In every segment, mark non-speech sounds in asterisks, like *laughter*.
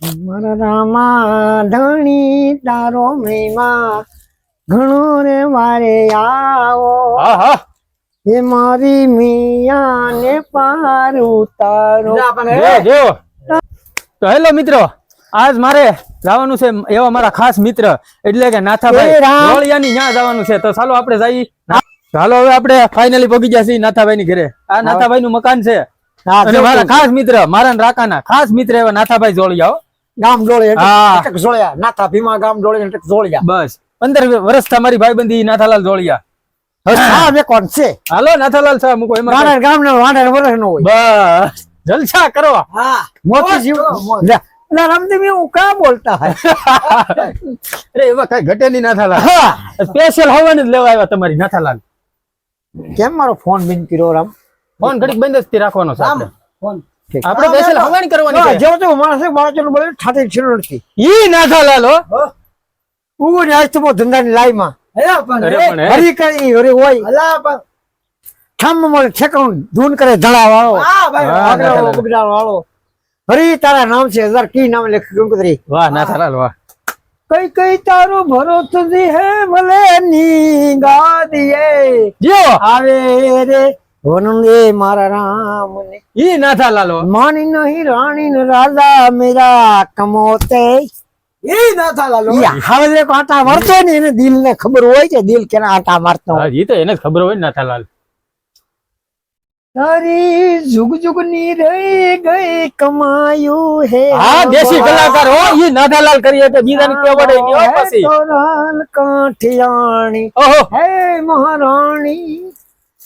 મારા રામા ધણી તારો મહિમા ઘણો રે વારે આવો. એ મારી મિયા ને પાર ઉતારો તો હેલો મિત્રો આજ મારે જવાનું છે એવા મારા ખાસ મિત્ર એટલે કે નાથાભાઈ. રોળિયાની ન્યા જવાનું છે. તો ચાલો આપણે જઈએ. ચાલો હવે આપણે ફાઇનલી પગી ગયા છીએ નાથાભાઈ ની ઘરે. આ નાથાભાઈ નું મકાન છે. મારા ખાસ મિત્ર મારા ને રાકાના ખાસ મિત્ર એવા નાથાભાઈ જોળિયા હો. ગામ ડોળે. અટક જોળ્યા નાથા ભીમા ગામ ડોળે અટક જોળ્યા બસ. પંદર વર્ષ તમારી ભાઈબંધી નાથાલાલ જોળિયા હાલો નાથાલાલ સાહેબ મૂકો એમાં ગામ નો વાંઢા વર્ષ નો હોય. બસ. જલસા કરો. હા. મોતી જીવ લે લે રામદેવ એવું કા બોલતા હે *laughs* અરે એવા કઈ ઘટે નહીં નાથાલાલ. હા. સ્પેશિયલ હવાની જ લેવા આવ્યા તમારી નાથાલાલ. કેમ મારો ફોન બિન કર્યો રામ? ફોન ઘડીક બંધ જ રાખવાનો સાહેબ ઠીક. આપણે બેસેલ હવાણ કરવાની છે. જેવો તેવો માણસ છે બાળકો નું બોલે ઠાઠી છીરો નથી ઈ નાથાલાલ લાલો. ઉગો ને આજ તો બહુ ધંધાની લાઈમાં. પણ. હરી કરી હરી હોય. ઠામ મળે ઠેકાણું ધૂન કરે ધડા વાળો બગડા વાળો હરી તારા નામ છે હજાર કી નામ લેખ ગંગોત્રી વાહ નાથાલાલ વાહ. કઈ કઈ તારો ભરો દી હે ભલે ની ગાદીએ જો આવે રે વનંદે મારા રામ ને ઈ નાથા લાલો. માની નહીં રાણી ને રાજા મેરા કમોતે. ઈ હવે કો આટા મારતો ને એને દિલ ને ખબર હોય કે દિલ કેના આટા મારતો. હોય ઈ તો એને ખબર હોય નાથા લાલ. તારી જુગ જુગની રહી ગઈ કમાયું હે. હા દેશી કલાકાર હો ઈ નાથાલાલ કરીએ તો બીજાને કેવા પડે ની હો પછી? તોરાલ કાઠિયાણી. ઓહો. હે મહારાણી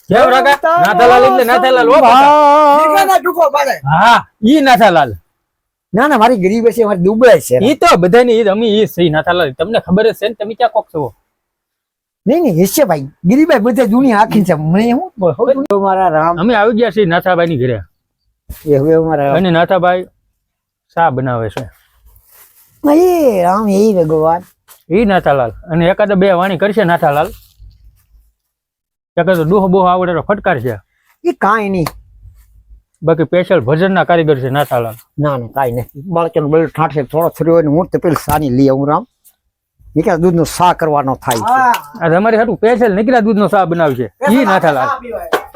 કેમ રાકા? નાથાલાલ એટલે નાથાલાલ હો પાછા. હા ઈ નાથાલાલ ના ના મારી ગરીબ છે મારી દુબળાઈ છે. ઈ તો બધાની ઈ અમે ઈ સહી નાથાલાલ તમને ખબર જ છે ને તમે ક્યાં કોક છો? નહીં નહીં હિસ્સે ભાઈ. ગરીબાઈ બધે જૂની આખી છે. મને હું મારા રામ. અમે આવી ગયા છીએ નાથાભાઈ ની ઘરે. એ હવે મારા અને નાથાભાઈ શા બનાવે છે. એ રામ એ ભગવાન. ઈ નાથાલાલ અને એકાદ બે વાણી કરશે નાથાલાલ એકાદ ડોહ બોહ આવડે તો ફટકાર છે. એ કાંઈ નહીં. બાકી સ્પેશિયલ ભજનના કારીગર છે નાથાલાલ. ના ના કાંઈ નથી બાળકોને બળ ઠાઠે થોડો થયો હોય ને હું તો પેલી સાની લઈ આવું રામ. નીકળ્યા કે દૂધનો સા કરવાનો થાય છે. આ તમારી હાટું સ્પેશિયલ નીકળ્યા દૂધનો શા બનાવશે. ઈ નાથાલાલ.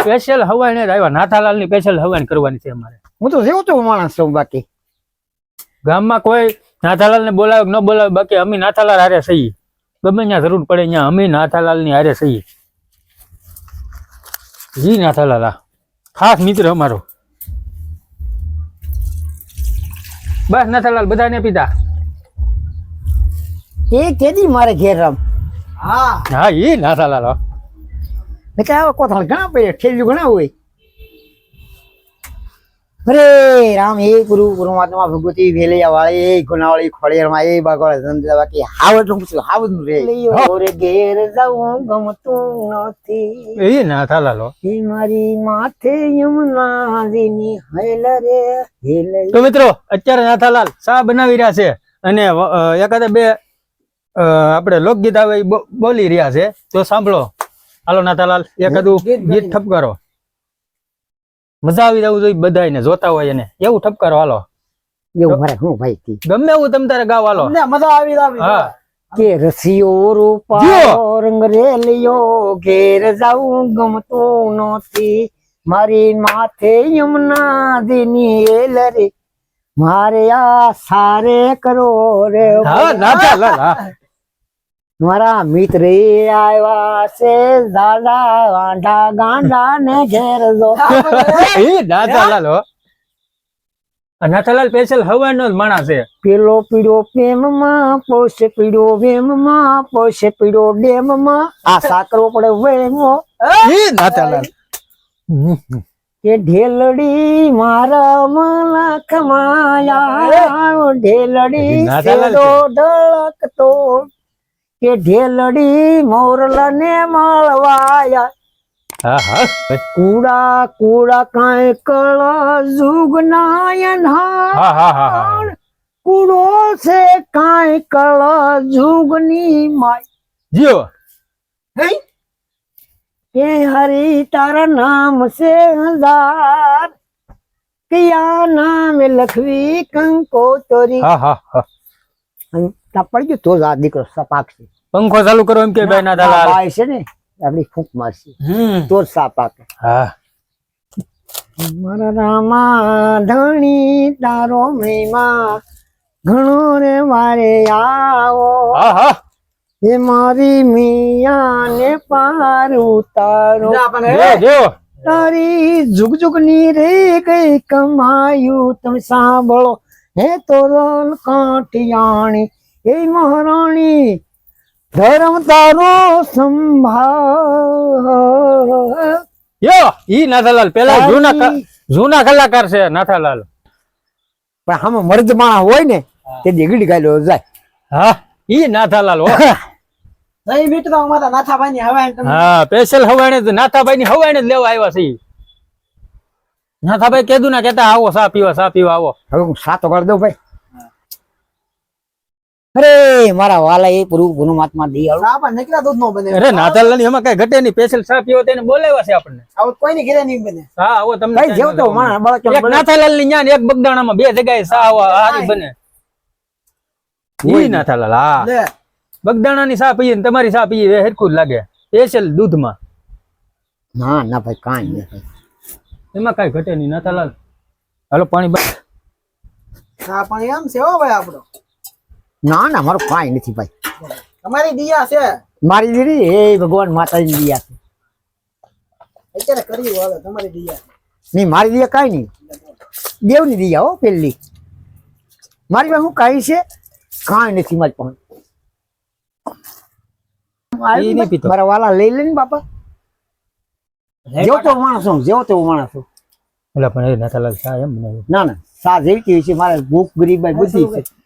સ્પેશિયલ હવાઈ જ આવ્યા. નાથાલાલની સ્પેશિયલ હવાઈ કરવાની છે અમારે. હું તો જેવો તો માણસ છું બાકી. ગામમાં કોઈ નાથાલાલ ને બોલાવે ન બોલાવે બાકી અમે નાથાલાલ હારે સહી ગમે ત્યાં જરૂર પડે ત્યાં અમે નાથાલાલની હારે સહી જી નાથાલાલ ખાસ મિત્ર અમારો. બસ નાથાલાલ બધાને પીતા એ કેદી મારે ઘેર રામ હા. નાથાલાલ હો. ને કે આવા કોથળ ઘણા પડે ઠેલ્યું ઘણા હોય. અરે રામ એ ગુરુ પરમાત્મા ભગવતી વેલૈયા વાળી એ ગુનાવાળી ખોડિયારમાં એ બાગવાળા ધંધા બાકી હાવડનું પૂછ્યું હાવડનું રે ઓરે ઘેર જાઉં ગમતું નથી. ઈ નાથાલાલ હો. એ મારી માથે યમુનાજીની હેલ રે હેલ તો મિત્રો અત્યારે નાથાલાલ સા બનાવી રહ્યા છે અને એકાદ બે આપણે લોકગીત આવે બોલી રહ્યા છે. તો સાંભળો. હાલો નાથાલાલ એકાદું ગીત ગીત ઠપકારો. મજા આવી જવું જોઈએ બધાને જોતા હોય એને. એવું ઠપકારો હાલો. એવું મારે હું ભાઈ થી ગમે એવું તમ તારે ગાવ હાલો. મજા આવી હા. કે રસિયો રૂપા રંગ રેલિયો ઘેર જાઉં ગમતું નથી મારી માથે યમુના દીની એલરે. મારે આ સારે કરો રે. હા નાથાલાલ હા મારા મિત્ર આવ્યા છે દાદા વાંઢા ગાંડા ને ઘેર જો. ઈ નાથાલાલ હો. આ નાથાલાલ સ્પેશિયલ હવાનો જ માણસ છે. પેલો પીડો પ્રેમમાં પોષ પીડો વેમમાં પોષ પીડો ડેમમાં. આ સાકરો પડે વેમો. નાથાલાલ. કે ઢેલડી મારા મલખ માયા ઢેલડી ઢળક ઢળકતો કે ઢેલડી મોરલા ને મળવાયા. હા હા. કુડા કુડા કાંઈ કળ જુગ નાયન હા હા હા હા. કુડો છે કાંઈ કળ જુગની માય. જીઓ. કે હરી તારા નામ છે હજાર. કયા નામે લખવી કંકોતરી. હા હા હા. પડી ગયું તો જ આ દીકરો સપાક છે પંખો ચાલુ કરો એમ કે ભાઈ નાથાલાલ ભાઈ છે ને આપણી ફૂંક મારશે. તો જ પાકે હા. મારા રામા ધણી તારો મહિમા ઘણો રે વારે આવો. એ મારી મિયા ને પાર ઉતારો. તારી જુગ જુગની રે કઈ કમાયું. તમે સાંભળો હે તોરલ કાંઠિયાણી એ મહારાણી ધર્મ તારો સંભાળ. યો ઈ નાથાલાલ પેલા જૂના જૂના કલાકાર છે નાથાલાલ. પણ આમાં મર્દ માણસ હોય ને તે દીગડી ગાયલો જાય. હા ઈ નાથાલાલ હો. નહીં મિત્રો અમારા નાથાભાઈ ની હવા હા સ્પેશિયલ નાથાભાઈ ની હવાણે જ લેવા આવ્યા છે નાથાભાઈ કીધું ના કેતા આવો સા પીવા સા પીવા આવો. હવે હું સાતો કરી દઉં ભાઈ. અરે મારા વાલા એ પૂરું ગુનો મહાત્મા દિયાળુ ચા પણ નીકળ્યા દૂધ નો બને. અરે નાતાલની એમાં કઈ ઘટે નહીં. સ્પેશિયલ સા પીવા તેને બોલાવ્યા છે આપણને. આવો કોઈ ની ઘરે નહીં બને. હા આવો તમને કઈ જેવ તો માણસ બળચણ એક. નાથાલાલની ન્યાન એક બગદાણામાં બે જગ્યાએ સા આવો હારી બને. ઈ નાથાલાલ હા. બગદાણા ની સા પીએ ને તમારી સા પીએ એ હરખું લાગે. સ્પેશિયલ દૂધમાં. ના ના ભાઈ કાઈ નહીં ભાઈ. એમાં કઈ ઘટે નહીં નાથાલાલ. હાલો પાણી બા- ચા પાણી એમ છે હો ભાઈ આપણો. ના ના મારું કાંઈ નથી ભાઈ. તમારી દિયા છે. મારી દીદી? એ ભગવાન માતાજી દિયા છે. અત્યારે કરી વાળો તમારી દિયા નહીં મારી દિયા કાંઈ નહીં. દેવની દિયા હો પેલી. મારી પાસે હું કાંઈ છે? કાંઈ નથી મારી પાસે. મારા વાલા લઈ લે ને બાપા. જેવો તો માણસ હું જેવો તેવો માણસ હું. એટલે પણ એ એમ ના ના સા જેવી છે મારે ભૂખ ગરીબાઈ બધી છે.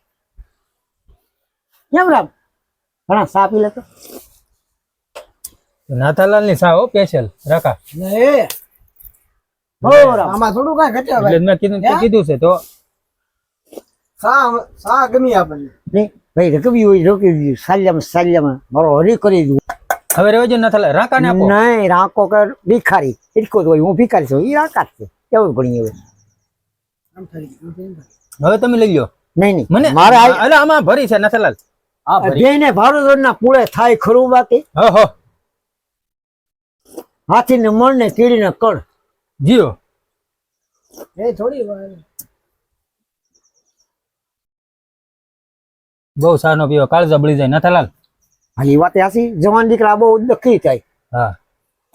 કેમ રામ? ઘણા સા પી લેતો નાથાલાલની સા હો સ્પેશિયલ રાખા. લે હો આમાં થોડું કઈ ઘટે એટલે મેં કીધું તે કીધું છે તો. સા સા ગમી આપણને. નહીં ભાઈ રકબી હોય રોકી દીધું સાલ્યામાં સાલ્યામાં મારો હરી કરી દીધું હવે રેવજો નાથાલાલ રાકા ને આપો. નહીં રાંકો કર ભિખારી. જ હોય હું ભિખારી છું. એ રાંકા છે. એવું ઘણી હવે? તમે લઈ લો નહીં નહીં. મને મારે અરે આમાં ભરી છે નાથાલાલ. બેને ભારોદર ના પૂળે થાય ખરું બાકી હો હો. હાથી ને મણ ને કીડી ને કણ. જીઓ. એ થોડી વાર. બહુ સાનો પીવો. કાળજા બળી જાય. નાથાલાલ હાલી વાત હાસી. જવાન દીકરા બહુ નક્કી થાય. હા.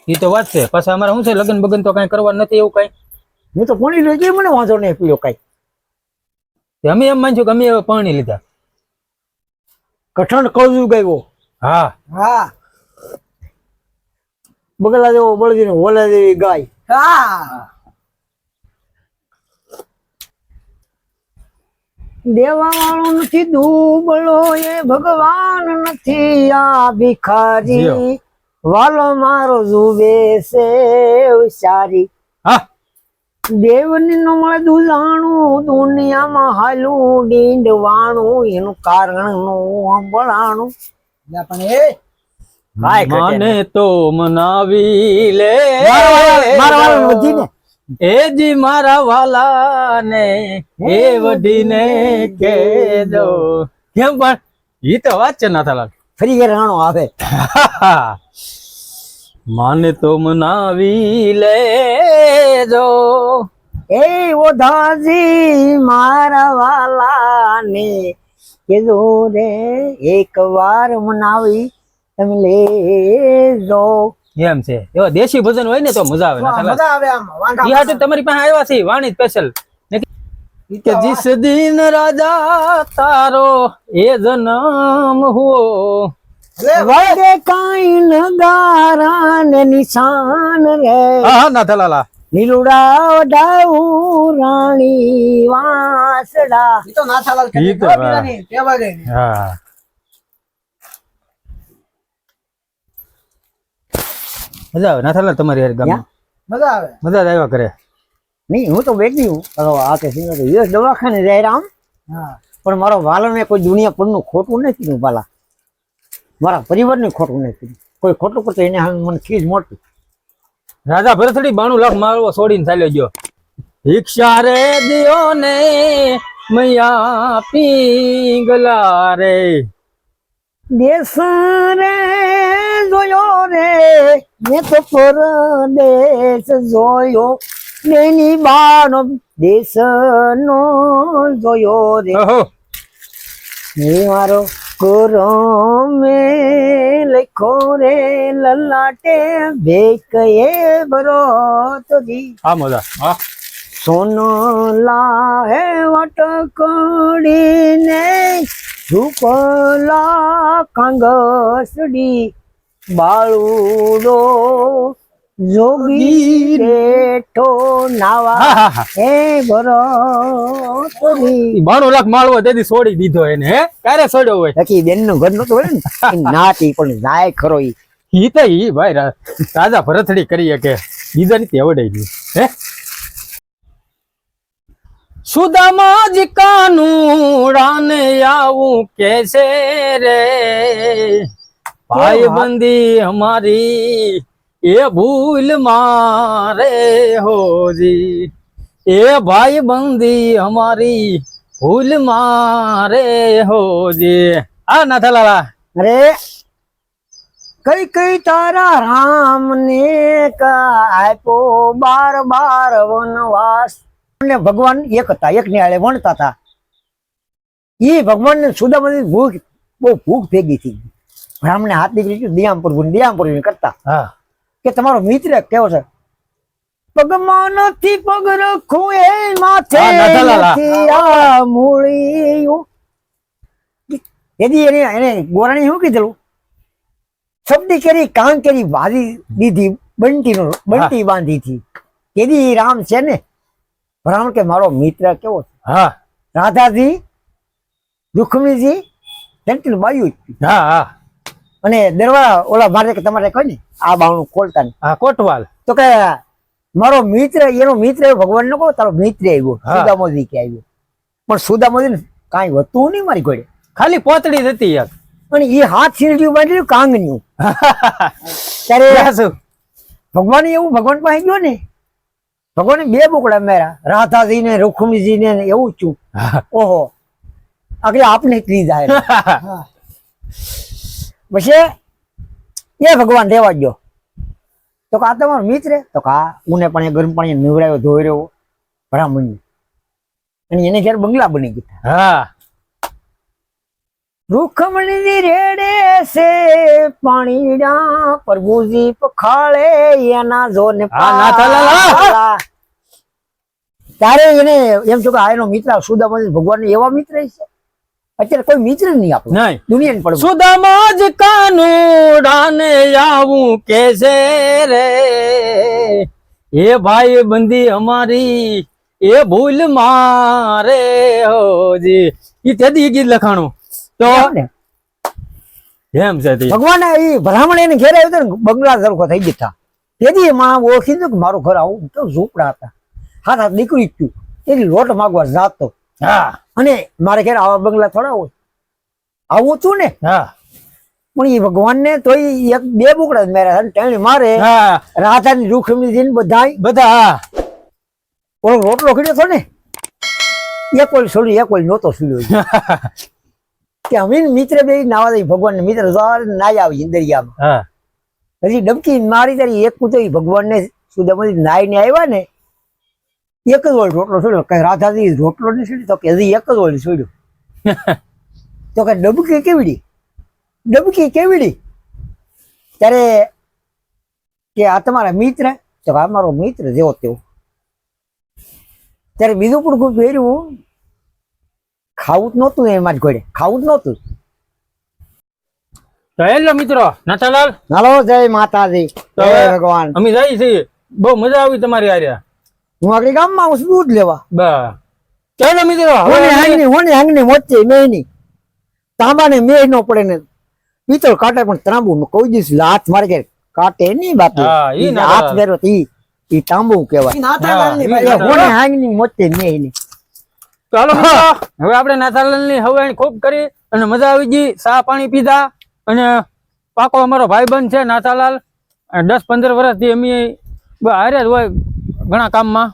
એ તો વાત છે. પાછા અમારે શું છે? લગ્ન બગન તો કઈ કરવા નથી એવું કઈ. હું તો પાણી લઈ ગઈ મને વાંધો નહીં પીવો કઈ. અમે એમ માનશું કે અમે પરણી લીધા. કઠણ કળજુ ગયો હા. હા. બગલા જેવો બળદી ને જેવી ગાય. હા. દેવા વાળો નથી દુબળો એ ભગવાન નથી આ ભિખારી. વાલો મારો જુબે છે સારી હા. દેવની નું મળે દુલાણું દુનિયામાં હાલું ડીંડવાણું એનું કારણનું સંભળાણું. પણ એ મને તો મનાવી લે. એ જી મારા વાલા ને એ વઢીને દો કેમ પણ ઈ તો વાત છે નાથાલાલ ફરી ઘેર રાણો આવે. *laughs* માને તો મનાવી લેજો. એ ઓધાજી મારા વાલા ને કીધું રે એક વાર મનાવી તમે લેજો. એમ છે. એવા દેશી ભજન હોય ને તો મજા આવે મજા આવે આમ ઈ તમારી પાસે આવ્યા છે વાણી સ્પેશિયલ કે જીસ દિન રાજા તારો એ જન્મ હો વડે કાઈ નગારા ને નિશાન રે. હા હા નાથાલાલા નીલુડા ડાઉ રાણી વાસડા. ઈ તો નાથાલાલ ઈ કરી તો વાહ. બીજાની ગઈ હા. મજા આવે નાથાલાલ તમારી યાર ગામ મજા આવે. મજા જ આવ્યા કરે. નહીં હું તો બેઠી હું આ કે સિંગર યુએસ દવાખાને જાય રામ. હા. પણ મારો વાલને કોઈ દુનિયા પરનું ખોટું નથી કીધું પાલા. મારા પરિવારને ખોટું નહીં કીધું કોઈ ખોટું કરતો એને હાલ મને ખીજ મોટી. રાજા ભરથડી બાણું લાખ મારવો છોડીને ચાલ્યો ગયો. ભિક્ષા રે દિયો ને મૈયા પીંગલા રે. દેશ રે જોયો રે મેં તો પરદેશ જોયો. નેની બાનો દેશ નો જોયો રે. ઓહો. મારો કોરો મે લખો રે લલાટે ભેક એ બરો તો જી આ મજા હા. સોનો લાહે વટકડી ને ઝૂપલા કાંગસડી. બાળુડો જોગી રેઠો નાવા. હા બરો બાણું લાખ માળવો તેથી છોડી દીધો એને હે? ક્યારે છોડ્યો હોય? લખી બેનનું ઘર નતું હોય ને? *laughs* નાતી પણ જાય ખરો ઈ. ઈ તો ઈ ભાઈ રાજા ભરથડી કરી કે બીજા ની તેવડાઈ ગયું હે? સુદામા જ કાનુડાને આવું કે છે રે? ભાઈ બંદી અમારી એ ભૂલ મારે હોજી. એ ભાઈ બંદી અમારી ભૂલ મારે હોજી. આ નાથાલાલા અરે કઈ કઈ તારા રામ ને આપ્યો બાર બાર વનવાસ. ને ભગવાન એક હતા એક ને હાલે વણતા હતા. એ ભગવાન ને સુદામાની ભૂખ બહુ ભૂખ ભેગી થઈ બ્રાહ્મણ હાથ નીકળી ગયું દિયામપુર દિયામપુર કરતા. હા. કે તમારો મિત્ર કેવો છે? પગમાં નથી પગ રખું એ માથે. મૂળિયું. એને એને ગોરાણી શું કીધેલું? શબ્દી કરી કાન કરી વાદી દીધી બંટી નો બંટી બાંધી હતી. એદી રામ છે ને? રામ કે મારો મિત્ર કેવો છે? હા. રાધાજી રૂક્ષ્મણીજી તેની બાયું હા હા. અને દરવાળા ઓલા મારે કે તમારે કોઈ ને આ બાવણું ખોલતા ને હા કોટવાલ. તો કે મારો મિત્ર એનો મિત્ર એવો ભગવાન નો કહો તારો મિત્ર આવ્યો. સુદામોદી કે આવ્યો. પણ સુદામોદી ને કાંઈ હતું નહીં મારી ઘોડે ખાલી પોતડી હતી યાર અને એ હાથ સીરડ્યું બાંધ્યું કાંગન્યું ત્યારે? ભગવાન એવું ભગવાન પાસે ગયો ને ભગવાને બે બોકડા મેરા રાધાજી ને રૂક્ષ્મણીજી ને એવું છું. ઓહો. આગળ આપને એને. *laughs* પછી એ ભગવાન રેવા ગયો તો કે તમારો મિત્ર તો કા ઉને પણ ગરમ પાણી નિવડાયો ધોઈ રહ્યો બ્રાહ્મણ. અને એને ઘેર બંગલા બની ગયા હા. રૂખમણી રેડે છે પાણીડા પ્રભુજી પખાળે એના જોને તારે એને એમ છું કે આ એનો મિત્ર સુદામા ભગવાન એવા મિત્ર છે. અત્યારે કોઈ મિત્ર નહીં આપણું. નહીં. દુનિયા પડે સુદામા જ કાનુડાને આવું કે છે રે. એ ભાઈ બંદી અમારી એ ભૂલ મારે હોજી ઈ તેદી ગીત લખાણું. તો એમ છે ભગવાન એ બ્રાહ્મણ એને ઘેર આવ્યો ને બંગલા સરખો થઈ ગયા તેથી માણસ ઓળખી દીધું કે મારું ઘર આવું તો ઝૂંપડા હતા. હાથ હાથ નીકળી ગયું. તેથી લોટ માગવા જાતો. હા. અને મારે ઘેર આવા બંગલા થોડા હોય. આવું છું ને? હા. પણ એ ભગવાન ને તો એક બે બુકડા મેરા ટેણી મારે. હા. રાધાની રૂખમણી ને બધા બધા ઓલો રોટલો ખીડ્યો હતો ને? એક ઓલ છોડ્યું એક ઓલ નહોતો છોડ્યો કે અમે મિત્ર બે નાવા દઈ ભગવાન ને મિત્ર જવા નાય આવી દરિયામાં. હજી ડબકી મારી તારી એક કૂતો ભગવાન ને સુદામાજી નાઈ ને આવ્યા ને એક જ વળી રોટલો છોડ્યો. કઈ રાધાજી રોટલો નહીં છોડ્યો. તો કે હજી એક જ વળી છોડ્યો. *laughs* તો કે ડબકી કેવડી? ડબકી કેવડી? ત્યારે કે આ તમારા મિત્ર તો આ મારો મિત્ર જેવો તેવો. ત્યારે બીજું પણ ખૂબ પહેર્યું ખાવું જ નહોતું એમાં જ ઘોડે ખાવું જ નહોતું. તો હેલો મિત્રો નાથાલાલ. હાલો જય માતાજી. જય ભગવાન. અમે જઈએ છીએ. બહુ મજા આવી તમારી હારે. હું આગળ ગામમાં આવું છું દૂધ લેવા. બસ. ચાલો મિત્રો હોને હાંગની હોને હાંગની મોચે મેની તાંબાને મેહ નો પડે ને. પિત્તળ કાટે પણ ત્રાંબુ કોઈ દિવસ હાથ મારે કે કાટે નહીં બાપુ. ના હાથ મેરો ઈ ઈ તાંબુ કહેવાય. ભાઈ. હોને હાંગની મોચે મેની ચાલો હવે આપણે નાથાલાલની હવાઈ ખૂબ કરી અને મજા આવી ગઈ. ચા પાણી પીધા અને પાકો અમારો ભાઈબંધ છે નાથાલાલ. અને દસ પંદર વર્ષથી અમે બ- હારે જ હોય ઘણા કામમાં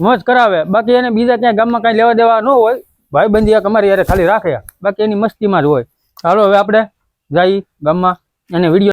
મોજ કરાવે. બાકી એને બીજા ક્યાંય ગામમાં કાંઈ લેવા દેવા ન હોય. ભાઈબંધી એક અમારી યારે ખાલી રાખે. બાકી એની મસ્તીમાં જ હોય. ચાલો હવે આપણે જઈ ગામમાં એને વીડિયો